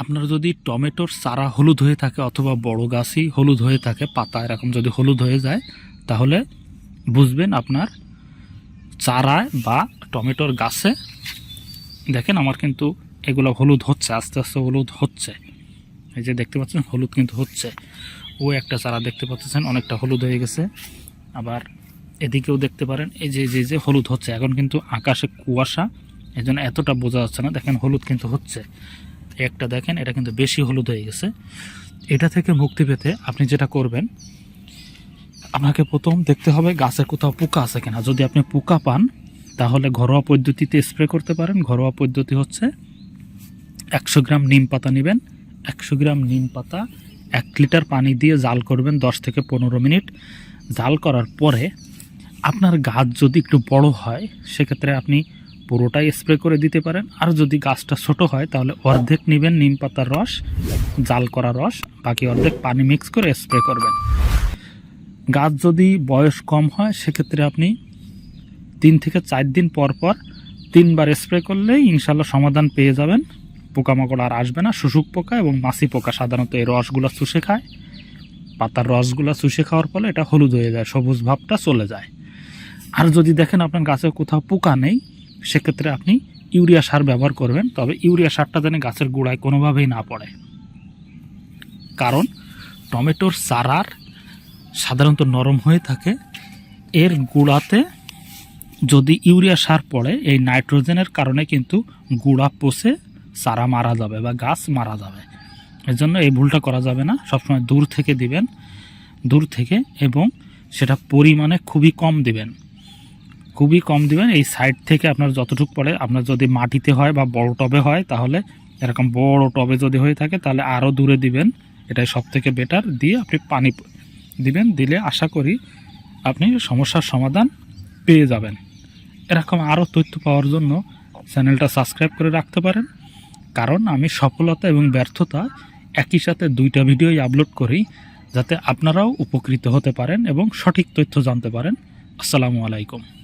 আপনার যদি টমেটোর চারা হলুদ হয়ে থাকে অথবা বড় গাছই হলুদ হয়ে থাকে, পাতা এরকম যদি হলুদ হয়ে যায়, তাহলে বুঝবেন আপনার চারায় বা টমেটোর গাছে, দেখেন আমার কিন্তু এগুলো হলুদ হচ্ছে, আস্তে আস্তে হলুদ হচ্ছে। এই যে দেখতে পাচ্ছেন, হলুদ কিন্তু হচ্ছে। ও একটা চারা দেখতে পাচ্ছেন, অনেকটা হলুদ হয়ে গেছে। আবার এদিকেও দেখতে পারেন, এই যে যে যে হলুদ হচ্ছে। এখন কিন্তু আকাশে কুয়াশা এই জন্য এতটা বোঝা যাচ্ছে না। দেখেন হলুদ কিন্তু হচ্ছে। একটা দেখেন, এটা কিন্তু বেশি হলুদ হয়ে গেছে। এটা থেকে মুক্তি পেতে আপনি যেটা করবেন, আপনাকে প্রথম দেখতে হবে গাছের কোথাও পোকা আছে কিনা। যদি আপনি পোকা পান, তাহলে ঘরোয়া পদ্ধতিতে স্প্রে করতে পারেন। ঘরোয়া পদ্ধতি হচ্ছে একশো গ্রাম নিম পাতা নেবেন, একশো গ্রাম নিম পাতা এক লিটার পানি দিয়ে জাল করবেন দশ থেকে পনেরো মিনিট। জাল করার পরে আপনার গাছ যদি একটু বড় হয়, সেক্ষেত্রে আপনি পুরোটাই স্প্রে করে দিতে পারেন। আর যদি গাছটা ছোট হয়, তাহলে অর্ধেক নেবেন নিম পাতার রস, জাল করা রস, বাকি অর্ধেক পানি মিক্স করে স্প্রে করবেন। গাছ যদি বয়স কম হয়, সেক্ষেত্রে আপনি তিন থেকে চার দিন পর পর তিনবার স্প্রে করলেই ইনশাল্লাহ সমাধান পেয়ে যাবেন। পোকামাকড় আর আসবে না। শুশুক পোকা এবং মাছি পোকা সাধারণত এই রসগুলো চুষে খায়। পাতার রসগুলো চুষে খাওয়ার ফলে এটা হলুদ হয়ে যায়, সবুজ ভাবটা চলে যায়। আর যদি দেখেন আপনার গাছে কোথাও পোকা নেই সেক্ষেত্রে আপনি ইউরিয়া সার ব্যবহার করবেন, তবে ইউরিয়া সারটা যেন গাছের গোড়ায় কোনোভাবেই না পড়ে। কারণ টমেটোর চারার সাধারণত নরম হয়ে থাকে, এর গুঁড়াতে যদি ইউরিয়া সার পড়ে, এই নাইট্রোজেনের কারণে কিন্তু গুঁড়া পচে চারা মারা যাবে বা গাছ মারা যাবে। এর জন্য এই ভুলটা করা যাবে না, সবসময় দূর থেকে দিবেন, দূর থেকে এবং সেটা পরিমাণে খুবই কম দিবেন। খুবই কম দিবেন। এই সাইড থেকে আপনার যতটুকু পড়ে, আপনার যদি মাটিতে হয় বা বড় টবে হয়, তাহলে এরকম বড় টবে যদি হয়ে থাকে, তাহলে আরও দূরে দিবেন। এটাই সব থেকে বেটার দিয়ে আপনি পানি দিবেন। দিলে আশা করি আপনি সমস্যার সমাধান পেয়ে যাবেন। এরকম আরও তথ্য পাওয়ার জন্য চ্যানেলটা সাবস্ক্রাইব করে রাখতে পারেন। কারণ আমি সফলতা এবং ব্যর্থতা একই সাথে দুইটা ভিডিওই আপলোড করি, যাতে আপনারাও উপকৃত হতে পারেন এবং সঠিক তথ্য জানতে পারেন। আসসালামু আলাইকুম।